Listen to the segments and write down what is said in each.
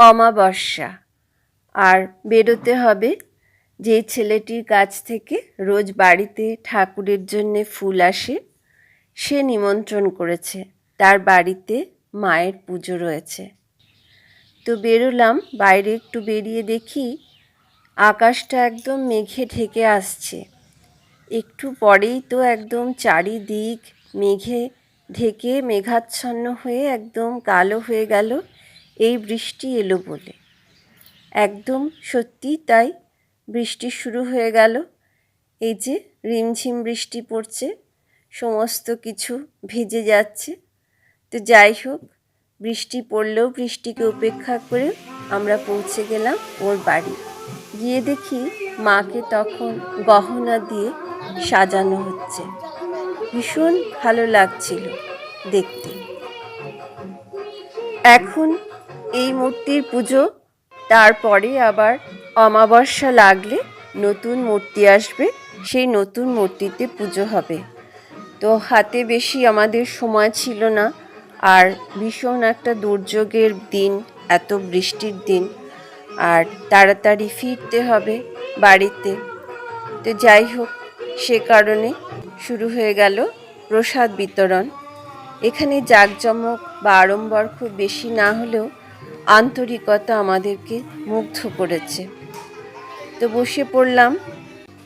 অমাবস্যা। আর বেরোতে হবে যে ছেলেটির কাছ থেকে। রোজ বাড়িতে ঠাকুরের জন্যে ফুল আসে, সে নিমন্ত্রণ করেছে। তার বাড়িতে মায়ের পুজো রয়েছে। তো বেরোলাম, বাইরে একটু বেরিয়ে দেখি আকাশটা একদম মেঘে ঢেকে আসছে। একটু পরেই তো একদম চারিদিক মেঘে ঢেকে মেঘাচ্ছন্ন হয়ে একদম কালো হয়ে গেল। এই বৃষ্টি এলো বলে। একদম সত্যি তাই বৃষ্টি শুরু হয়ে গেল। এই যে রিমঝিম বৃষ্টি পড়ছে, সমস্ত কিছু ভিজে যাচ্ছে। তো যাই হোক, বৃষ্টি পড়লেও বৃষ্টিকে উপেক্ষা করে আমরা পৌঁছে গেলাম ওর বাড়ি। গিয়ে দেখি মাকে তখন গহনা দিয়ে সাজানো হচ্ছে। ভীষণ ভালো লাগছিল দেখতে। এখন এই মূর্তির পুজো। তারপরে আবার অমাবস্যা লাগলে নতুন মূর্তি আসবে, সেই নতুন মূর্তিতে পুজো হবে। তো হাতে বেশি আমাদের সময় ছিল না, আর ভীষণ একটা দুর্যোগের দিন, এত বৃষ্টির দিন, আর তাড়াতাড়ি ফিরতে হবে বাড়িতে। তো যাই হোক, সে কারণে শুরু হয়ে গেল প্রসাদ বিতরণ। এখানে জাঁকজমক বা আড়ম্বর খুব বেশি না হলেও আন্তরিকতা আমাদেরকে মুগ্ধ করেছে। তো বসে পড়লাম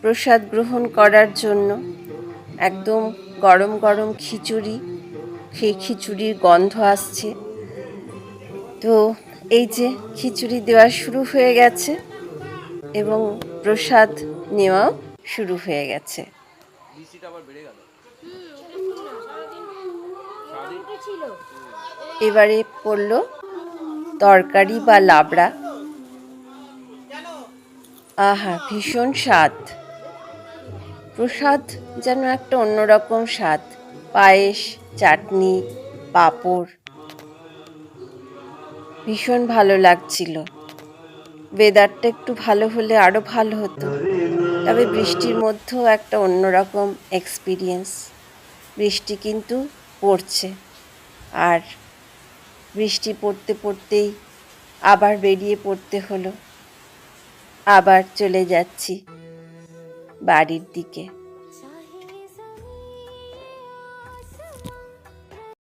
প্রসাদ গ্রহণ করার জন্য। একদম গরম গরম খিচুড়ি, সেই খিচুড়ির গন্ধ আসছে। তো এই যে খিচুড়ি দেওয়া শুরু হয়ে গেছে এবং প্রসাদ নেওয়াও শুরু হয়ে গেছে। এবারে পড়ল তরকারি বা লাবড়া? আহা, ভীষণ স্বাদ। প্রসাদ যেন একটা অন্যরকম স্বাদ। পায়েস, চাটনি, পাঁপড়। ভীষণ ভালো লাগছিল। ওয়েদারটা একটু ভালো হলে আরও ভালো হতো। তবে বৃষ্টির মধ্যেও একটা অন্যরকম এক্সপিরিয়েন্স বৃষ্টি কিন্তু পড়ছে। আর বৃষ্টি পড়তে পড়তেই আবার বেরিয়ে পড়তে হলো। আবার চলে যাচ্ছি বাড়ির দিকে।